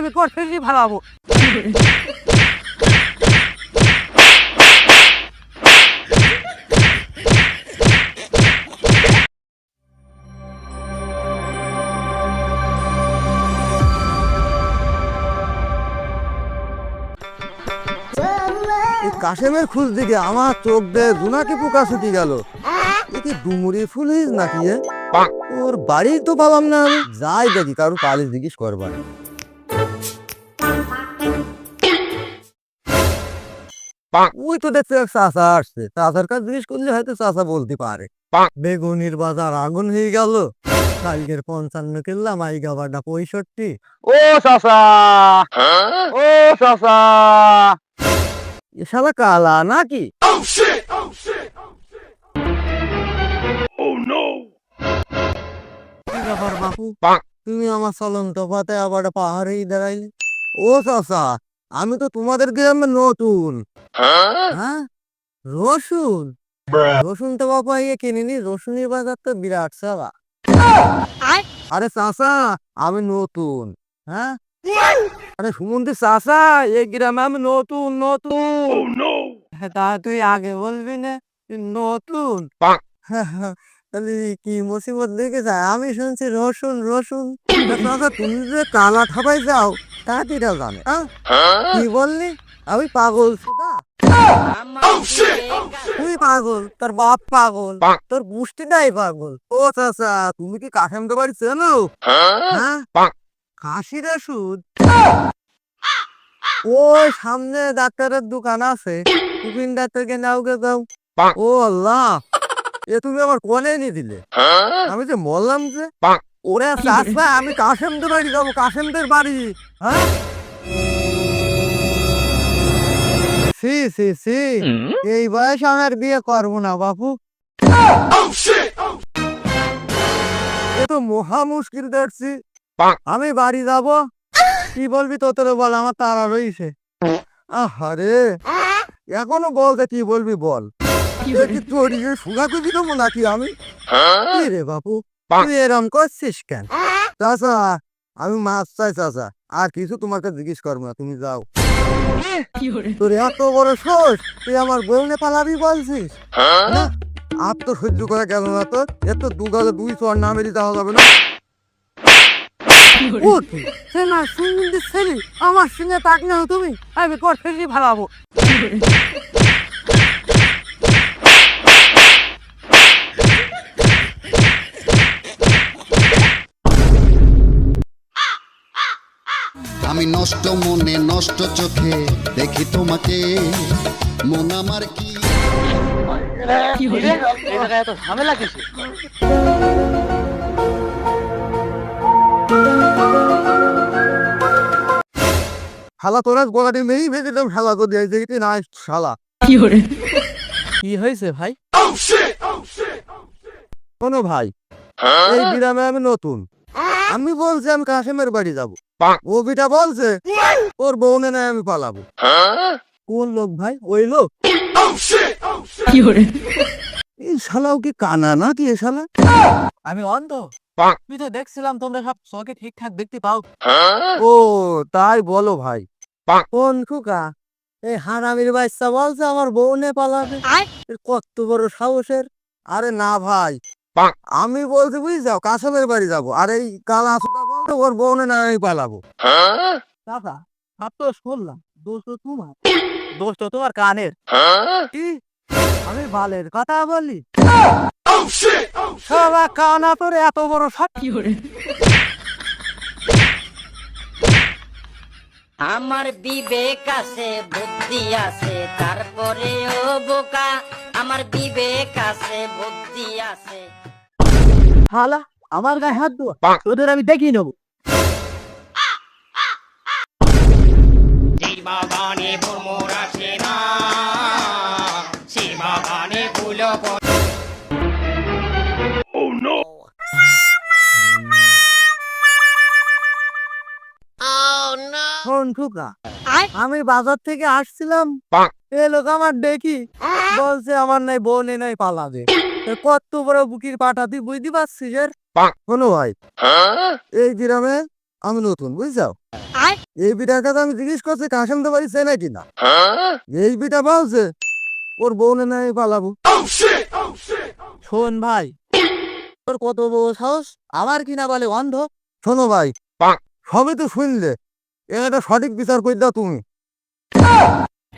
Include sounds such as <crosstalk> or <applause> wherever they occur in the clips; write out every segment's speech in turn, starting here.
আমি করতে কি ভালাবো কাশেমের খুঁজ দিকে আমার চোখ দিয়ে জোনাকি পোকা ছুটি গেল। এ কি ডুমুরি ফুল হইস নাকি? ওর বাড়ি তো পালাম না আমি। যাই দেখি কারও পালিশ জিজ্ঞেস করবার। ওই তো দেখতে চাষা আসছে। চাষার কাছে জিজ্ঞেস করলে হয়তো চাষা বলতে পারে। বেগুনির বাজার আগুন হয়ে গেল। কালকের পঞ্চান্ন কিনলাম আই গাবারটা পঁয়ষট্টি। ও চাষা ও চাষা এ শালা কালা নাকি? বাপু? তুমি আমার চলন্ত পথে আবার পাহাড়েই দাঁড়াইলে? ও চাচা! আমি তো তোমাদের গ্রামে নতুন। হ্যাঁ? রসুন। রসুন তো বাবা ইয়ে কিনিনি রসুনের বাজার তো বিরাট সারা। আরে চাচা আমি নতুন। হ্যাঁ? আরে সুমন্দির চাচা এই গ্রামে আমি নতুন নতুন। তা তুই আগে বলবি না তুই নতুন। <laughs> তাহলে কি মুসিবত দেখে যায় আমি শুনছি রসুন রসুন। তুমি যে কালা ঠাপাই যাও তা তিরা জানে হ্যাঁ? কি বললি? আমি পাগল সুদা। তুই পাগল তোর বাপ পাগল তোর গোষ্ঠীটাই পাগল। ও চাচা তুমি কি কাশেমতে বাড়ি চেনো? হ্যাঁ? কাশির ওষুধ? ওই সামনে ডাক্তারের দোকান আছে। <coughs> টুপিন ডাক্তারকে নাও গে যাও ও আল্লাহ! এ তুমি আমার কোনে নিয়ে দিলে। আমি যে বললাম যে ওরে চাষা আমি কাশেমদের বাড়ি যাব কাশেমদের বাড়ি হ্যাঁ? সি সি সি এই বয়সে আমি আর বিয়ে করব না বাপু। এ তো মহা মুশকিল দেখছি। আমি বাড়ি যাব। কি বলবি তোদের বল আমার তারা রয়েছে আহারে। এখনও বলতে কি বলবি বল। তোর ইয়ে সুগা কবি দেবো নাকি আমি? রে বাপু তুই এরম করছিস কেন? চাচা আমি মাছ চাই চাচা আর কিছু তোমাকে জিজ্ঞেস করব না তুমি যাও। তোর এত বড় সোস তুই আমার বউনে পালাবি বলছিস? আর তো সহ্য করা গেল না তোর এত দু গালে দুই চর নামে দিতে হবে না। ও কি সে না সুন্দর ছেলে আমার সঙ্গে তাক না তুমি আমি করতে কি ভালাবো আমি নষ্ট মনে নষ্ট চোখে দেখি তোমাকে। মন আমার কি? শালা তোরা গোলাটি নেই ভেজে দেব শালা তো দিয়ে দেখি না শালা। কি হয়েছে ভাই? শোনো ভাই এই গ্রামে আমি নতুন। আমি বলছি আমি কাশেমের বাড়ি যাব। ও বিটা বলছে ওর বউনে নাই আমি পালাবো। কোন লোক ভাই? ওই লোক? এই শালাও কি কানা না কি এ শালা? আমি অন্ধ। তুই তো দেখছিলাম তোমরা সব চোখে ঠিকঠাক দেখতে পাও। ও তাই বলো ভাই। কোন খুকা? এই হারামির বাচ্চা বলছে আমার বউনে পালাবে। কত বড় সাহসের? আরে না ভাই। আমি বলছি বুঝ যাও কাশেমের বাড়ি যাব। আর এই কালা ওর না আমি পালাবো। দাদা সব তো শুনলাম দোষ তো তোমার। দোষ তো তোমার কানের। কি? আমি বালের কথা বলি। সবা কানা তোর এত বড় সব কি করে? আমার বিবেক আছে বুদ্ধি আছে তারপরে ও বোকা। আমার বিবেক আছে বুদ্ধি আছে। হালা আমার গায়ে হাত দেওয়া তোদের আমি দেখিয়ে নেব। বাগানে ভ্রমর আসে না। সে বাগানে ফুল শোন খুকা। আমি বাজার থেকে আসছিলাম। এ লোক আমার দেখি। বলছে আমার নাই বউ নেই নাই পালাবে কত বড় বুকির পাটা তুই বুঝতে পারছিস এর? শোনো ভাই। এই গ্রামে আমি নতুন বুঝছাও? এই বিটার কথা আমি জিজ্ঞেস করছি কাশেম তো বাড়ি চেনাই কিনা এই বিটা বলছে ওর বউ নাই পালাবো। শোন ভাই তোর কত বউ সাহস? আবার কিনা বলে অন্ধ? শোনো ভাই সবই তো শুনলে এটা সঠিক বিচার করে দাও তুমি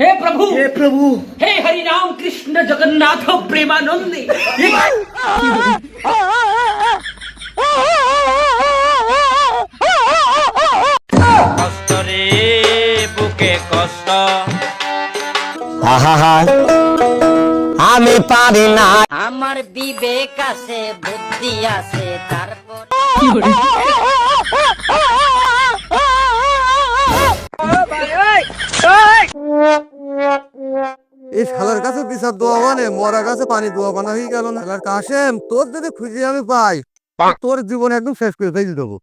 হে প্রভু! হে প্রভু! হে হরি রাম কৃষ্ণ জগন্নাথ প্রেমানন্দে! আমি পারি না। আমার বিবেক আছে বুদ্ধি আছে তারপর এই শালার কাছে পিসার দোয়া মানে মরা কাছে পানি দোয়া বানা হয়ে গেল না। শালার কাশেম তোর যদি খুঁজে আমি পাই তোর জীবন একদম শেষ করে ফেলে দেবো।